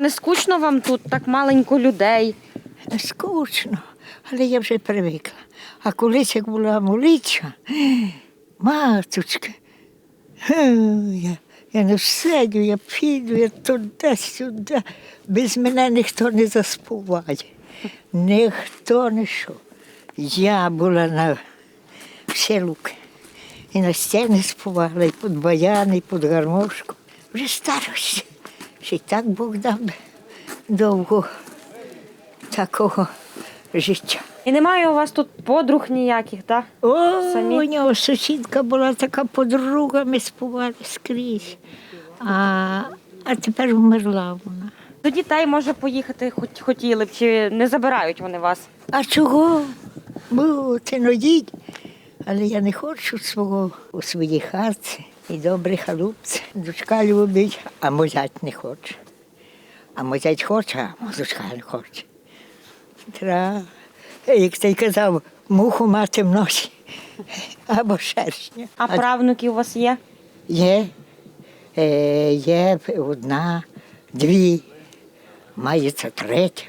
Не скучно вам тут так маленько людей? Скучно, але я вже привикла. А колись як була молитва, маточка, я, я не всидю, я піду, я туди-сюди. Без мене ніхто не заспіває. Ніхто не що. Я була на всі луки. І на стіни співала, і під баян, і під гармошку. Вже старості. Ще так Бог дав довго такого життя. І немає у вас тут подруг ніяких, так? О, Самі? у нього сусідка була така подруга, ми співали скрізь. А, а тепер вмерла вона. До дітей може поїхати, хоч хотіли б, чи не забирають вони вас? А чого? Бути, ну їдь. Але я не хочу свого у своїй хатці. І добрий халупці. Дочка любить, а мой зять не хоче. А мой зять хоче, а дочка не хоче. Треба, як ти казав, муху мати в носі або шершня. А правнуки у вас є? Є, е, є одна, дві, мається третя.